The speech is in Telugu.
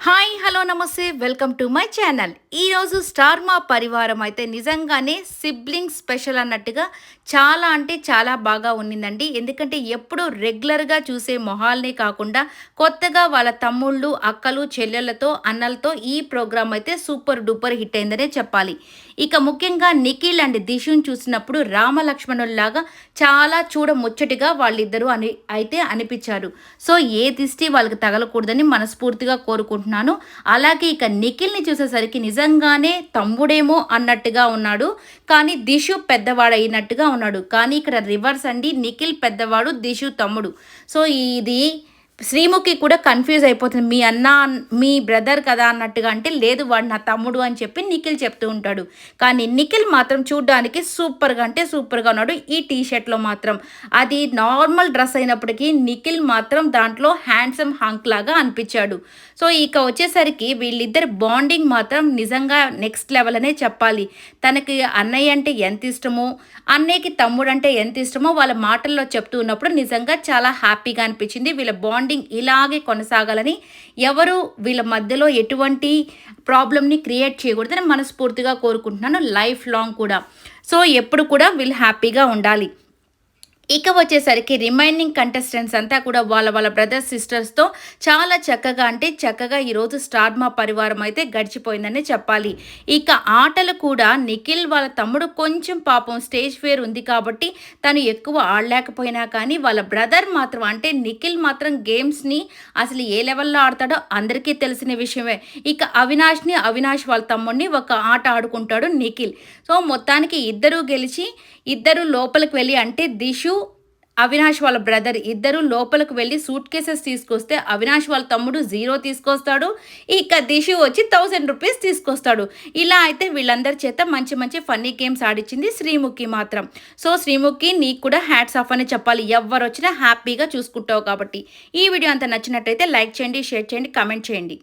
హాయ్ హలో నమస్తే వెల్కమ్ టు మై ఛానల్. ఈరోజు స్టార్ మా పరివారం అయితే నిజంగానే సిబ్లింగ్ స్పెషల్ అన్నట్టుగా చాలా అంటే చాలా బాగా ఉన్నిందండి. ఎందుకంటే ఎప్పుడు రెగ్యులర్గా చూసే మొహాల్నే కాకుండా కొత్తగా వాళ్ళ తమ్ముళ్ళు అక్కలు చెల్లెళ్ళతో అన్నలతో ఈ ప్రోగ్రామ్ అయితే సూపర్ డూపర్ హిట్ అయిందనే చెప్పాలి. ఇక ముఖ్యంగా నిఖిల్ అండ్ దిశుని చూసినప్పుడు రామలక్ష్మణుల్లాగా చాలా చూడ ముచ్చటిగా వాళ్ళిద్దరూ అని అయితే అనిపించారు. సో ఏ దిష్టి వాళ్ళకి తగలకూడదని మనస్ఫూర్తిగా అనుకుంటున్నాను. అలాగే ఇక నిఖిల్ని చూసేసరికి నిజంగానే తమ్ముడేమో అన్నట్టుగా ఉన్నాడు. కానీ దిశు పెద్దవాడైనట్టుగా ఉన్నాడు. కానీ ఇక్కడ రివర్స్ అండి నిఖిల్ పెద్దవాడు దిశు తమ్ముడు. సో ఇది శ్రీముఖి కూడా కన్ఫ్యూజ్ అయిపోతుంది. మీ అన్న మీ బ్రదర్ కదా అన్నట్టుగా అంటే లేదు వాడు నా తమ్ముడు అని చెప్పి నిఖిల్ చెప్తూ ఉంటాడు. కానీ నిఖిల్ మాత్రం చూడడానికి సూపర్గా అంటే సూపర్గా ఉన్నాడు. ఈ టీ షర్ట్లో మాత్రం. అది నార్మల్ డ్రెస్ అయినప్పటికీ నిఖిల్ మాత్రం దాంట్లో హ్యాండ్సమ్ హంక్ లాగా అనిపించాడు. సో ఇక వచ్చేసరికి వీళ్ళిద్దరి బాండింగ్ మాత్రం నిజంగా నెక్స్ట్ లెవెల్ అనే చెప్పాలి. తనకి అన్నయ్య అంటే ఎంత ఇష్టమో అన్నయ్యకి తమ్ముడు అంటే ఎంత ఇష్టమో వాళ్ళ మాటల్లో చెప్తూ ఉన్నప్పుడు నిజంగా చాలా హ్యాపీగా అనిపించింది. వీళ్ళ బాండ్ బాండింగ్ ఇలాగే కొనసాగాలని ఎవరు వీళ్ళ మధ్యలో ఎటువంటి ప్రాబ్లమ్ని క్రియేట్ చేయకూడదని మనస్ఫూర్తిగా కోరుకుంటున్నాను లైఫ్ లాంగ్ కూడా. సో ఎప్పుడు కూడా వీళ్ళు హ్యాపీగా ఉండాలి. ఇక వచ్చేసరికి రిమైనింగ్ కంటెస్టెంట్స్ అంతా కూడా వాళ్ళ వాళ్ళ బ్రదర్స్ సిస్టర్స్తో చాలా చక్కగా అంటే చక్కగా ఈరోజు స్టార్ మా పరివారం అయితే గడిచిపోయిందని చెప్పాలి. ఇక ఆటలు కూడా నిఖిల్ వాళ్ళ తమ్ముడు కొంచెం పాపం స్టేజ్ ఫేర్ ఉంది కాబట్టి తను ఎక్కువ ఆడలేకపోయినా కానీ వాళ్ళ బ్రదర్ మాత్రం అంటే నిఖిల్ మాత్రం గేమ్స్ని అసలు ఏ లెవెల్లో ఆడతాడో అందరికీ తెలిసిన విషయమే. ఇక అవినాష్ని అవినాష్ వాళ్ళ తమ్ముడిని ఒక ఆట ఆడుకుంటాడు నిఖిల్. సో మొత్తానికి ఇద్దరూ గెలిచి ఇద్దరు లోపలికి వెళ్ళి అంటే దిశు అవినాష్ వాళ్ళ బ్రదర్ ఇద్దరు లోపలికి వెళ్ళి సూట్ కేసెస్ తీసుకొస్తే అవినాష్ వాళ్ళ తమ్ముడు జీరో తీసుకొస్తాడు. ఇక దిశి వచ్చి థౌజండ్ రూపీస్ తీసుకొస్తాడు. ఇలా అయితే వీళ్ళందరి చేత మంచి మంచి ఫన్నీ గేమ్స్ ఆడిచ్చింది శ్రీముఖి మాత్రం. సో శ్రీముఖి నీకు కూడా హ్యాట్స్ ఆఫ్ అని చెప్పాలి. ఎవరు వచ్చినా హ్యాపీగా చూసుకుంటావు కాబట్టి. ఈ వీడియో అంత నచ్చినట్టయితే లైక్ చేయండి షేర్ చేయండి కామెంట్ చేయండి.